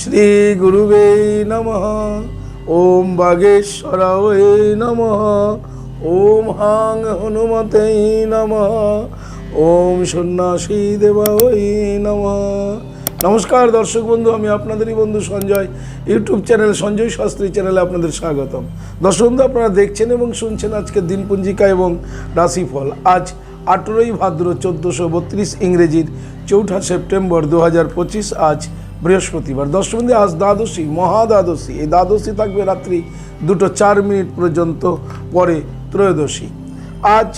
শ্রী গুরুবে নমঃ। ওম বাগেশ্বরায় নমঃ। ওম হাং হনুমতে নমঃ। ওম সন্ন্যাসী দেবায় নমঃ। নমস্কার দর্শক বন্ধু, আমি আপনাদেরই বন্ধু সঞ্জয়। ইউটিউব চ্যানেল সঞ্জয় শাস্ত্রী চ্যানেলে আপনাদের স্বাগতম। দর্শক বন্ধু, আপনারা দেখছেন এবং শুনছেন আজকের দিনপঞ্জিকা এবং রাশিফল। আজ আঠেরোই ভাদ্র চোদ্দোশো বত্রিশ ইংরেজির চৌঠা সেপ্টেম্বর দু হাজার পঁচিশ। আজ বৃহস্পতিবার। বন্ধু আজ দ্বাদশী, মহাদ্বাদশী। এই দ্বাদশী থাকবে রাত্রি দুটো চার মিনিট পর্যন্ত পরে ত্রয়োদশী। আজ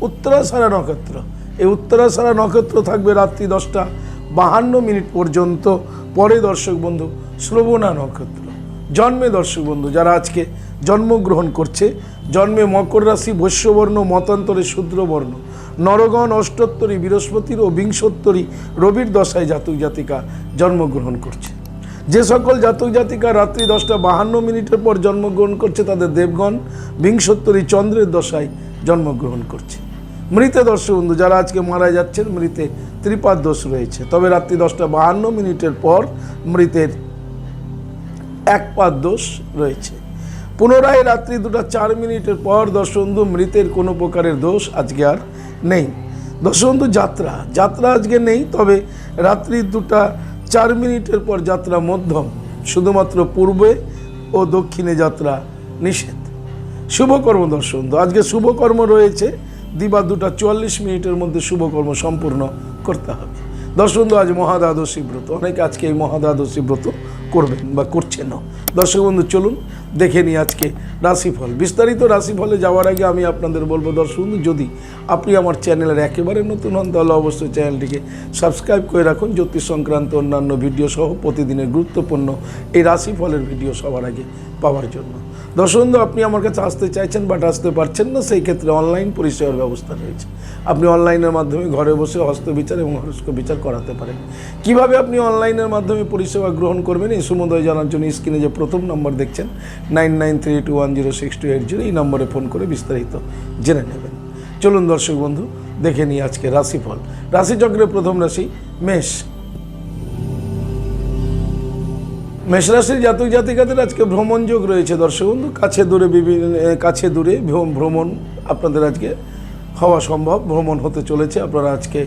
উত্তরাসারা নক্ষত্র। এই উত্তরাসারা নক্ষত্র থাকবে রাত্রি দশটা বাহান্ন মিনিট পর্যন্ত পরে দর্শক বন্ধু শ্রবণা নক্ষত্র। জন্মে দর্শক বন্ধু, যারা আজকে জন্মগ্রহণ করছে, জন্মে মকর রাশি, বৈশ্যবর্ণ, মতান্তরে শূদ্রবর্ণ। নরগণ অষ্টোত্তরী, বৃহস্পতির ও বিংশোত্তরী রবির দশায় জাতক জাতিকা জন্মগ্রহণ করছে। যে সকল জাতক জাতিকা রাত্রি দশটা বাহান্ন মিনিটের পর জন্মগ্রহণ করছে, তাদের দেবগণ বিংশোত্তরী চন্দ্রের দশায় জন্মগ্রহণ করছে। মৃতে দর্শক বন্ধু যারা আজকে মারা যাচ্ছেন, মৃতে ত্রিপাদ দোষ রয়েছে। তবে রাত্রি দশটা বাহান্ন মিনিটের পর মৃতের এক পাদ দোষ রয়েছে। পুনরায় রাত্রি দুটা চার মিনিটের পর দর্শবন্ধু, মৃতের কোনো প্রকারের দোষ আজকে আর নেই। দর্শবন্ধু যাত্রা। যাত্রা আজকে নেই, তবে রাত্রি দুটা চার মিনিটের পর যাত্রা মধ্যম, শুধুমাত্র পূর্বে ও দক্ষিণে যাত্রা নিষেধ। শুভকর্ম দর্শবন্ধু আজকে শুভকর্ম রয়েছে, দিবা দুটা চুয়াল্লিশ মিনিটের মধ্যে শুভকর্ম সম্পূর্ণ করতে হবে। দর্শক আজ মহাদ্বাদশী ব্রত, অনেকে আজকে এই মহাদ্বাদশী ব্রত করবেন বা করছেন দর্শক বন্ধু, চলুন দেখে নিই আজকে রাশিফল। বিস্তারিত রাশিফলে যাওয়ার আগে আমি আপনাদের বলব, দর্শক বন্ধু, যদি আপনি আমার চ্যানেলের একেবারে নতুন হন, তাহলে অবশ্যই চ্যানেলটিকে সাবস্ক্রাইব করে রাখুন। জ্যোতিষ সংক্রান্ত অন্যান্য ভিডিও সহ প্রতিদিনের গুরুত্বপূর্ণ এই রাশিফলের ভিডিও সবার আগে পাওয়ার জন্য। দর্শক আপনি আমার কাছে আসতে চাইছেন বাট আসতে পারছেন না, সেই ক্ষেত্রে অনলাইন পরিষেবার ব্যবস্থা রয়েছে। আপনি অনলাইনের মাধ্যমে ঘরে বসে হস্তবিচার এবং হস্ত বিচার করাতে পারেন। কীভাবে আপনি অনলাইনের মাধ্যমে পরিষেবা গ্রহণ করবেন, এই সমুদয় জানার জন্য স্ক্রিনে যে প্রথম নম্বর দেখছেন nine nine three two one zero six two eight zero এই নম্বরে ফোন করে বিস্তারিত জেনে নেবেন। চলুন দর্শক বন্ধু, দেখে নিই আজকে রাশিফল। রাশিচক্রের প্রথম রাশি মেষ। মেষরাশির জাতক জাতিকাদের আজকে ভ্রমণ যোগ রয়েছে, দর্শক বন্ধু। কাছে দূরে বিভিন্ন কাছে দূরে ভ্রম- ভ্রমণ আপনাদের আজকে হওয়া সম্ভব, ভ্রমণ হতে চলেছে। আপনারা আজকে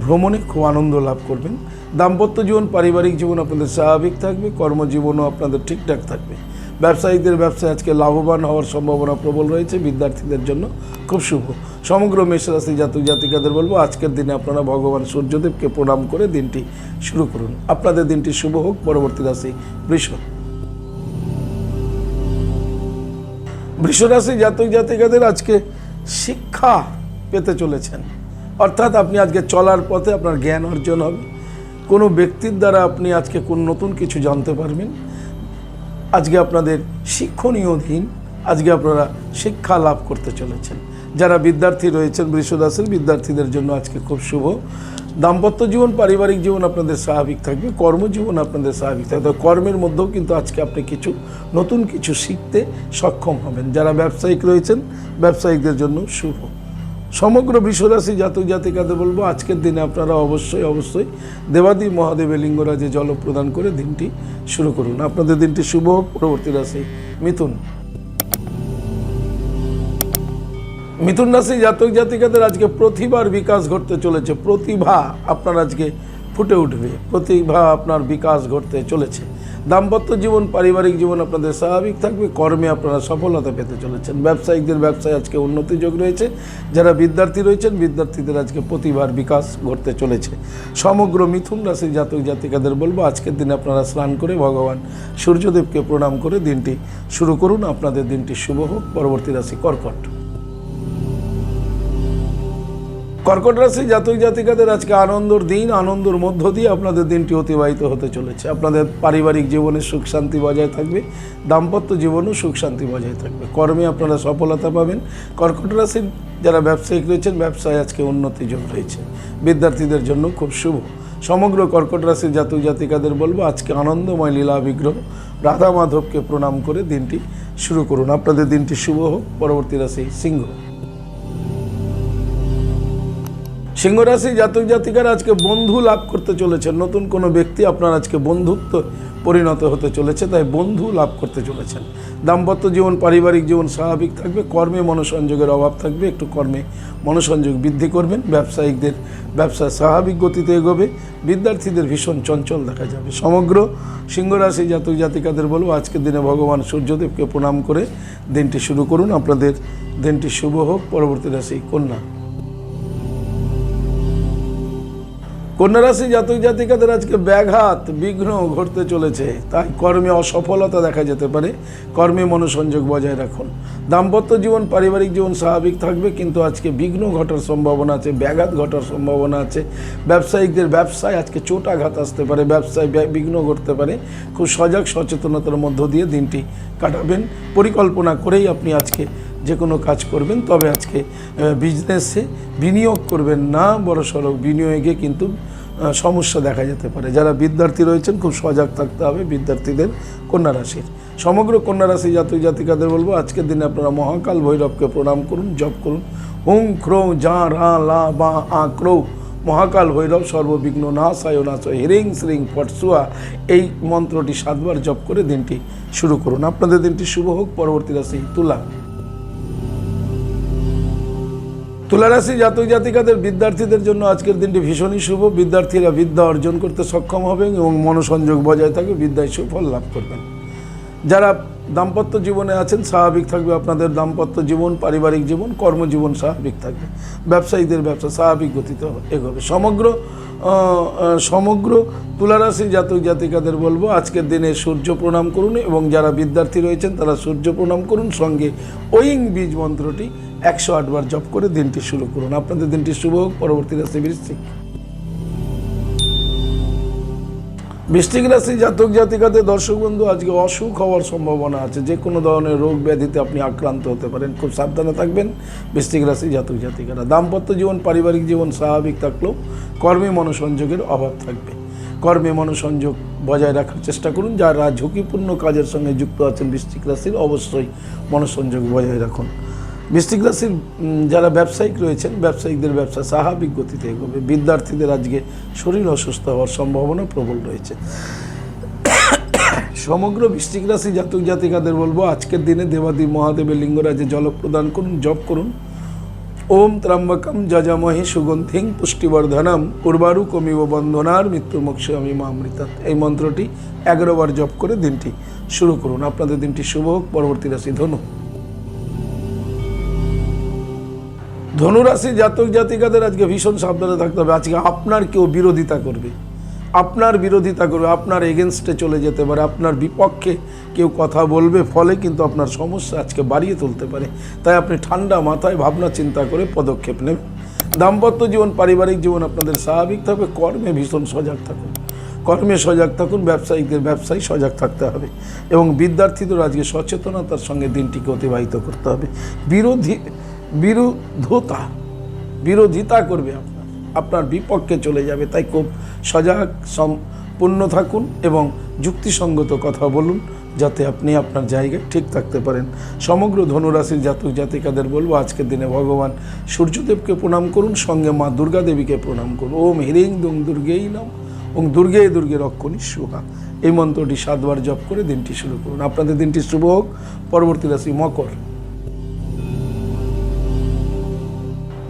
ভ্রমণে খুব আনন্দ লাভ করবেন। দাম্পত্য জীবন, পারিবারিক জীবন আপনাদের স্বাভাবিক থাকবে, কর্মজীবনও আপনাদের ঠিকঠাক থাকবে। ব্যবসায়ীদের ব্যবসায় আজকে লাভবান হওয়ার সম্ভাবনা প্রবল রয়েছে, বিদ্যার্থীদের জন্য খুব শুভ। সমগ্র মেষরাশি জাতক জাতিকাদের বলব, আজকের দিনে আপনারা ভগবান সূর্যদেবকে প্রণাম করে দিনটি শুরু করুন। আপনাদের দিনটি শুভ হোক, পরবর্তী রাশি বৃষ। বৃষরাশি জাতক জাতিকাদের আজকে শিক্ষা পেতে চলেছেন। অর্থাৎ আপনি আজকে চলার পথে আপনার জ্ঞান অর্জন হবে। কোনো ব্যক্তির দ্বারা আপনি আজকে কোন নতুন কিছু জানতে পারবেন। আজকে আপনাদের শিক্ষণীয় দিন। আজকে আপনারা শিক্ষা লাভ করতে চলেছেন। যারা বিদ্যার্থী রয়েছেন বৃষরাশির বিদ্যার্থীদের জন্য আজকে খুব শুভ। দাম্পত্য জীবন, পারিবারিক জীবন আপনাদের স্বাভাবিক থাকবে, কর্মজীবন আপনাদের স্বাভাবিক থাকবে। কর্মের মধ্যেও কিন্তু আজকে আপনি কিছু, নতুন কিছু শিখতে সক্ষম হবেন। যারা ব্যবসায়িক রয়েছেন, ব্যবসায়িকদের জন্য শুভ। সমগ্র বিশ্বরাশি জাতক জাতিকাদের বলব, আজকের দিনে আপনারা অবশ্যই অবশ্যই দেবাদি মহাদেবে লিঙ্গরাজে জল প্রদান করে দিনটি শুরু করুন। আপনাদের দিনটি শুভ হোক। পরবর্তী রাশি মিথুন। মিথুন রাশি জাতক জাতিকাদের আজকে প্রতিভার বিকাশ ঘটতে চলেছে। প্রতিভা আপনার আজকে ফুটে উঠবে। প্রতিভা আপনার বিকাশ ঘটতে চলেছে। দাম্পত্য জীবন, পারিবারিক জীবন আপনাদের স্বাভাবিক থাকবে। কর্মে আপনারা সফলতা পেতে চলেছেন। ব্যবসায়িকদের ব্যবসায় আজকে উন্নতি যোগ রয়েছে। যারা বিদ্যার্থী রয়েছেন, বিদ্যার্থীদের আজকে প্রতিভার বিকাশ ঘটতে চলেছে। সমগ্র মিথুন রাশির জাতক জাতিকাদের বলব, আজকের দিনে আপনারা স্নান করে ভগবান সূর্যদেবকে প্রণাম করে দিনটি শুরু করুন। আপনাদের দিনটি শুভ হোক। পরবর্তী রাশি কর্কট। কর্কট রাশি জাতক জাতিকাদের আজকে আনন্দর দিন, আনন্দর মধ্য দিয়ে আপনাদের দিনটি অতিবাহিত হতে চলেছে। আপনাদের পারিবারিক জীবনে সুখ শান্তি বজায় থাকবে, দাম্পত্য জীবনেও সুখ শান্তি বজায় থাকবে। কর্মে আপনারা সফলতা পাবেন। কর্কট রাশির যারা ব্যবসায়িক রয়েছেন, ব্যবসায় আজকে উন্নতি যোগ রয়েছে বিদ্যার্থীদের জন্য খুব শুভ। সমগ্র কর্কট রাশির জাতক জাতিকাদের বলব, আজকে আনন্দময় লীলা বিগ্রহ রাধা মাধবকে প্রণাম করে দিনটি শুরু করুন। আপনাদের দিনটি শুভ হোক। পরবর্তী রাশি সিংহ। সিংহরাশি জাতক জাতিকারা আজকে বন্ধু লাভ করতে চলেছেন নতুন কোনো ব্যক্তি আপনার আজকে বন্ধুত্ব পরিণত হতে চলেছে, তাই বন্ধু লাভ করতে চলেছেন। দাম্পত্য জীবন, পারিবারিক জীবন স্বাভাবিক থাকবে, কর্মে মনোসংযোগের অভাব থাকবে, একটু কর্মে মনোসংযোগ বৃদ্ধি করবেন, ব্যবসায়িকদের ব্যবসা স্বাভাবিক গতিতে এগোবে, বিদ্যার্থীদের ভীষণ চঞ্চল দেখা যাবে। সমগ্র সিংহরাশি জাতক জাতিকাদের বলব, আজকের দিনে ভগবান সূর্যদেবকে প্রণাম করে দিনটি শুরু করুন। আপনাদের দিনটি শুভ হোক, পরবর্তী রাশি কন্যা। কন্যা রাশি জাতক জাতিকাদের আজকে ব্যাঘাত, বিঘ্ন ঘটতে চলেছে। তাই কর্মে অসফলতা দেখা যেতে পারে। কর্মে মনোসংযোগ বজায় রাখুন। দাম্পত্য জীবন, পারিবারিক জীবন স্বাভাবিক থাকবে, কিন্তু আজকে বিঘ্ন ঘটার সম্ভাবনা আছে, ব্যাঘাত ঘটার সম্ভাবনা আছে। ব্যবসায়িকদের ব্যবসায় আজকে চোট আঘাত আসতে পারে, ব্যবসায় বিঘ্ন ঘটতে পারে। খুব সজাগ সচেতনতার মধ্য দিয়ে দিনটি কাটাবেন। পরিকল্পনা করেই আপনি আজকে যে কোনো কাজ করবেন, তবে আজকে বিজনেসে বিনিয়োগ করবেন না, বড় সড়ক বিনিয়োগে কিন্তু সমস্যা দেখা যেতে পারে। যারা বিদ্যার্থী রয়েছেন, খুব সজাগ থাকতে হবে বিদ্যার্থীদের কন্যা রাশির। সমগ্র কন্যা রাশি জাতক জাতিকাদের বলব, আজকের দিনে আপনারা মহাকাল ভৈরবকে প্রণাম করুন, জপ করুন। হুং ক্রৌ যা রা লা বা আ ক্রৌ। মহাকাল ভৈরব সর্ববিঘ্ন নাশায় নাশ হিরিং শ্রিং ফটসুয়া। এই মন্ত্রটি সাতবার জপ করে দিনটি শুরু করুন। আপনাদের দিনটি শুভ হোক। পরবর্তী রাশি তুলা। তুলারাশি জাতক জাতিকাদের বিদ্যার্থীদের জন্য আজকের দিনটি ভীষণই শুভ। বিদ্যার্থীরা বিদ্যা অর্জন করতে সক্ষম হবেন এবং মনোসংযোগ বজায় থাকবে বিদ্যায় সুফল লাভ করবেন। যারা দাম্পত্য জীবনে আছেন, স্বাভাবিক থাকবে আপনাদের দাম্পত্য জীবন, পারিবারিক জীবন, কর্মজীবন স্বাভাবিক থাকবে। ব্যবসায়ীদের ব্যবসা স্বাভাবিক গতিতে এগোবে। সমগ্র সমগ্র তুলারাশি জাতক জাতিকাদের বলব, আজকের দিনে সূর্য প্রণাম করুন এবং যারা বিদ্যার্থী রয়েছেন তারা সূর্য প্রণাম করুন। সঙ্গে ওয়িং বীজ মন্ত্রটি একশো আটবার জপ করে দিনটি শুরু করুন। আপনাদের দিনটি শুভ হোক। পরবর্তী রাশি বৃশ্চিক। বৃষ্টিক রাশি জাতক জাতিকাতে দর্শক বন্ধু, আজকে অসুখ হওয়ার সম্ভাবনা আছে। যে কোনো ধরনের রোগ ব্যাধিতে আপনি আক্রান্ত হতে পারেন। খুব সাবধানে থাকবেন বৃষ্টিক রাশি জাতক জাতিকারা। দাম্পত্য জীবন, পারিবারিক জীবন স্বাভাবিক থাকলেও কর্মে মনোসংযোগের অভাব থাকবে। কর্মে মনোসংযোগ বজায় রাখার চেষ্টা করুন। যারা ঝুঁকিপূর্ণ কাজের সঙ্গে যুক্ত আছেন বৃষ্টিক রাশির অবশ্যই মনোসংযোগ বজায় রাখুন। বৃষ্টিক যারা ব্যবসায়িক রয়েছেন, ব্যবসায়িকদের ব্যবসা স্বাভাবিক গতিতে এগোবে। বিদ্যার্থীদের আজকে শরীর অসুস্থ হওয়ার সম্ভাবনা প্রবল রয়েছে। সমগ্র বৃষ্টিক রাশি জাতক জাতিকাদের বলব, আজকের দিনে দেবাদি মহাদেবের লিঙ্গরাজে জল প্রদান করুন, জপ করুন। ওম ত্রম্বকম যজামহে সুগন্ধিং পুষ্টিবর্ধনম উর্বারু কমিব বন্ধনার মৃত্যুমোক্ষে আমি মামৃতা এই মন্ত্রটি এগারো বার জপ করে দিনটি শুরু করুন। আপনাদের দিনটি শুভ হোক, পরবর্তী রাশি ধনু। ধনুরাশি জাতক জাতিকাদের আজকে ভীষণ সাবধানে থাকতে হবে। আজকে আপনার কেউ বিরোধিতা করবে। আপনার বিরোধিতা করবে, আপনার এগেনস্টে চলে যেতে পারে, আপনার বিপক্ষে কেউ কথা বলবে, ফলে কিন্তু আপনার সমস্যা আজকে বাড়িয়ে তুলতে পারে। তাই আপনি ঠান্ডা মাথায় ভাবনা চিন্তা করে পদক্ষেপ নেবেন। দাম্পত্য জীবন, পারিবারিক জীবন আপনাদের স্বাভাবিক থাকবে, কর্মে ভীষণ সজাগ থাকুন। কর্মে সজাগ থাকুন, ব্যবসায়ীদের ব্যবসায়ী সজাগ থাকতে হবে এবং বিদ্যার্থীদের আজকে সচেতনতার সঙ্গে দিনটিকে অতিবাহিত করতে হবে। বিরোধী বিরোধতা বিরোধিতা করবে আপনার। আপনার বিপক্ষে চলে যাবে। তাই খুব সজাগ, সম্পূর্ণ থাকুন এবং যুক্তিসঙ্গত কথা বলুন, যাতে আপনি আপনার জায়গায় ঠিক থাকতে পারেন। সমগ্র ধনুরাশির জাতক জাতিকাদের বলব, আজকের দিনে ভগবান সূর্যদেবকে প্রণাম করুন, সঙ্গে মা দুর্গা দেবীকে প্রণাম করুন। ওম হিরিং দুং দুর্গেই নাম। ওম দুর্গে দুর্গে রক্ষণী সুহা এই মন্ত্রটি সাতবার জপ করে দিনটি শুরু করুন। আপনাদের দিনটি শুভ হোক। পরবর্তী রাশি মকর।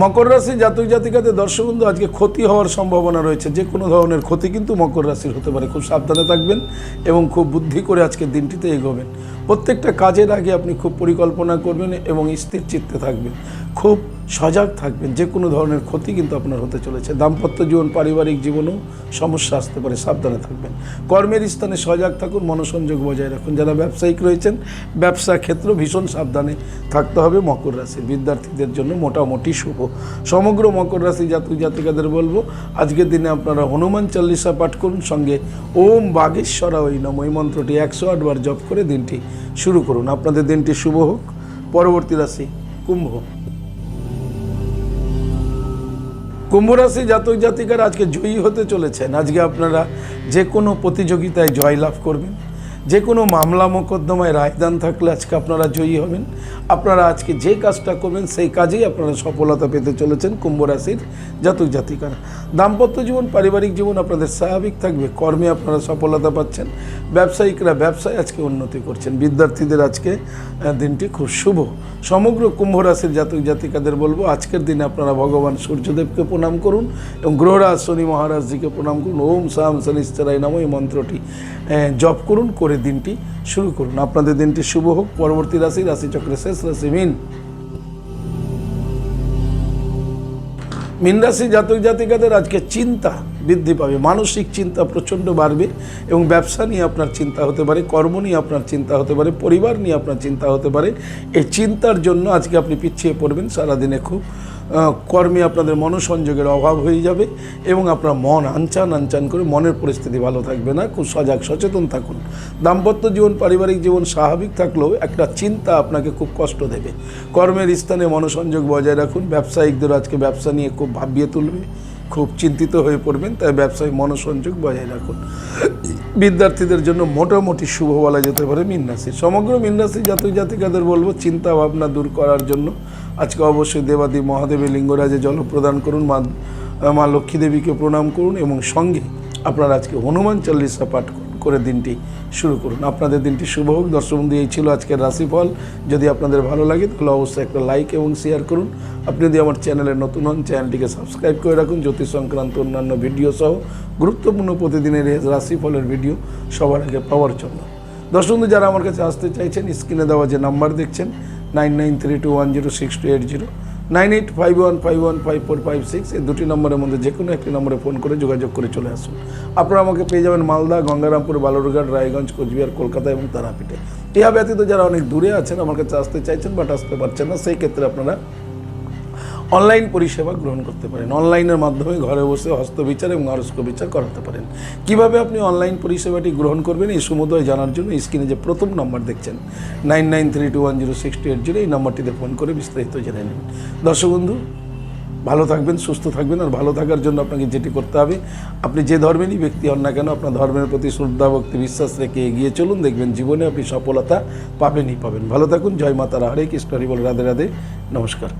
মকর রাশি জাতক জাতিকাদের দর্শক বন্ধু আজকে ক্ষতি হওয়ার সম্ভাবনা রয়েছে। যে কোনো ধরনের ক্ষতি কিন্তু মকর রাশির হতে পারে। খুব সাবধানে থাকবেন এবং খুব বুদ্ধি করে আজকের দিনটিতে এগোবেন। প্রত্যেকটা কাজের আগে আপনি খুব পরিকল্পনা করবেন এবং স্থির চিত্তে থাকবেন। খুব সজাগ থাকবেন, যে কোনো ধরনের ক্ষতি কিন্তু আপনার হতে চলেছে। দাম্পত্য জীবন, পারিবারিক জীবনেও সমস্যা আসতে পারে, সাবধানে থাকবেন। কর্মের স্থানে সজাগ থাকুন, মনোসংযোগ বজায় রাখুন। যারা ব্যবসায়িক রয়েছেন, ব্যবসা ক্ষেত্র ভীষণ সাবধানে থাকতে হবে মকর রাশির বিদ্যার্থীদের জন্য। মোটামুটি শুভ। সমগ্র মকর রাশি জাতক জাতিকাদের বলব, আজকের দিনে আপনারা হনুমান চল্লিশা পাঠ করুন, সঙ্গে ওম বাগেশ্বরা ওই নম। এই মন্ত্রটি একশো আটবার জপ করে দিনটি শুরু করুন। আপনাদের দিনটি শুভ হোক। পরবর্তী রাশি কুম্ভ। কুম্ভ রাশি জাতক জাতিকার আজকে জয়ী হতে চলেছেন। আজকে আপনারা যে কোনো প্রতিযোগিতায় জয় লাভ করবেন। যে কোনো মামলা মোকদ্দমায় রায়দান থাকলে আজকে আপনারা জয়ী হবেন। আপনারা আজকে যে কাজটা করবেন, সেই কাজেই আপনারা সফলতা পেতে চলেছেন কুম্ভ রাশির জাতক জাতিকারা। দাম্পত্য জীবন, পারিবারিক জীবন আপনাদের স্বাভাবিক থাকবে, কর্মে আপনারা সফলতা পাচ্ছেন, ব্যবসায়িকরা ব্যবসায় আজকে উন্নতি করছেন। বিদ্যার্থীদের আজকে দিনটি খুব শুভ। সমগ্র কুম্ভ রাশির জাতক জাতিকাদের বলব, আজকের দিনে আপনারা ভগবান সূর্যদেবকে প্রণাম করুন এবং গ্রহরাজ শনি মহারাজজিকে প্রণাম করুন। ওম সাম শনিশ্চরাই নাম এই মন্ত্রটি জপ করুন, করে দিনটি শুরু করুন। আপনাদের দিনটি শুভ হোক। পরবর্তী রাশি রাশিচক্রের শেষ রাশি, মিন। মিন রাশি জাতক জাতিকাদের আজকে চিন্তা। বৃদ্ধি পাবে। মানসিক চিন্তা প্রচণ্ড বাড়বে এবং ব্যবসা নিয়ে আপনার চিন্তা হতে পারে, কর্ম নিয়ে আপনার চিন্তা হতে পারে, পরিবার নিয়ে আপনার চিন্তা হতে পারে। এই চিন্তার জন্য আজকে আপনি পিছিয়ে পড়বেন। সারাদিনে খুব কর্মে আপনাদের মনোসংযোগের অভাব হয়ে যাবে এবং আপনার মন আনচান আনচান করে মনের পরিস্থিতি ভালো থাকবে না। খুব সজাগ, সচেতন থাকুন। দাম্পত্য জীবন, পারিবারিক জীবন স্বাভাবিক থাকলেও একটা চিন্তা আপনাকে খুব কষ্ট দেবে। কর্মের স্থানে মনোসংযোগ বজায় রাখুন। ব্যবসায়িকদের আজকে ব্যবসা নিয়ে খুব ভাবিয়ে তুলবে। খুব চিন্তিত হয়ে পড়বেন, তাই ব্যবসায় মনোসংযোগ বজায় রাখুন। বিদ্যার্থীদের জন্য মোটামুটি শুভ বলা যেতে পারে মিন্নাসি। সমগ্র মিন্নাসি জাতক জাতিকাদের বলব চিন্তা ভাবনা দূর করার জন্য আজকে অবশ্যই দেবাদি মহাদেবের লিঙ্গরাজে জল প্রদান করুন, মা মা লক্ষ্মী দেবীকে প্রণাম করুন এবং সঙ্গে আপনারা আজকে হনুমান চল্লিশা পাঠ করুন। করে দিনটি শুরু করুন। আপনাদের দিনটি শুভ হোক। দর্শক বন্ধু, এই ছিল আজকের রাশিফল যদি আপনাদের ভালো লাগে, তাহলে অবশ্যই একটা লাইক এবং শেয়ার করুন। আপনি যদি আমার চ্যানেলে নতুন হন, চ্যানেলটিকে সাবস্ক্রাইব করে রাখুন। জ্যোতিষ সংক্রান্ত অন্যান্য ভিডিও সহ গুরুত্বপূর্ণ প্রতিদিনের রাশিফলের ভিডিও সবার আগে পাওয়ার জন্য। দর্শক বন্ধু, যারা আমার কাছে আসতে চাইছেন, স্ক্রিনে দেওয়া যে নাম্বার দেখছেন, nine nine three two one zero six two eight zero. Nine eight five one five one five four five six এই দুটি নম্বরের মধ্যে যে কোনো একটি নম্বরে ফোন করে যোগাযোগ করে চলে আসুন। আপনারা আমাকে পেয়ে যাবেন মালদা, গঙ্গারামপুর, বালুরঘাট, রায়গঞ্জ, কোচবিহার, কলকাতা এবং তারাপীঠে। ইহা ব্যতীত যারা অনেক দূরে আছেন আমার কাছে আসতে চাইছেন বাট আসতে পারছেন না, সেই ক্ষেত্রে আপনারা অনলাইন পরিষেবা গ্রহণ করতে পারেন। অনলাইনের মাধ্যমে ঘরে বসে হস্তবিচার এবং আরস্ক বিচার করাতে পারেন। কীভাবে আপনি অনলাইন পরিষেবাটি গ্রহণ করবেন এই সমুদয় জানার জন্য স্ক্রিনে যে প্রথম নম্বর দেখছেন, nine nine three two one zero six two eight zero এই নম্বরটিতে ফোন করে বিস্তারিত জেনে নিন দর্শক বন্ধু, ভালো থাকবেন, সুস্থ থাকবেন আর ভালো থাকার জন্য আপনাকে যেটি করতে হবে, আপনি যে ধর্মেরই ব্যক্তি হন না কেন, আপনার ধর্মের প্রতি শ্রদ্ধা, ভক্তি, বিশ্বাস রেখে এগিয়ে চলুন, দেখবেন জীবনে আপনি সফলতা পাবেনই পাবেন। ভালো থাকুন, জয় মাতারা, হরে কৃষ্ণ, হরি বল, রাধে রাধে, নমস্কার।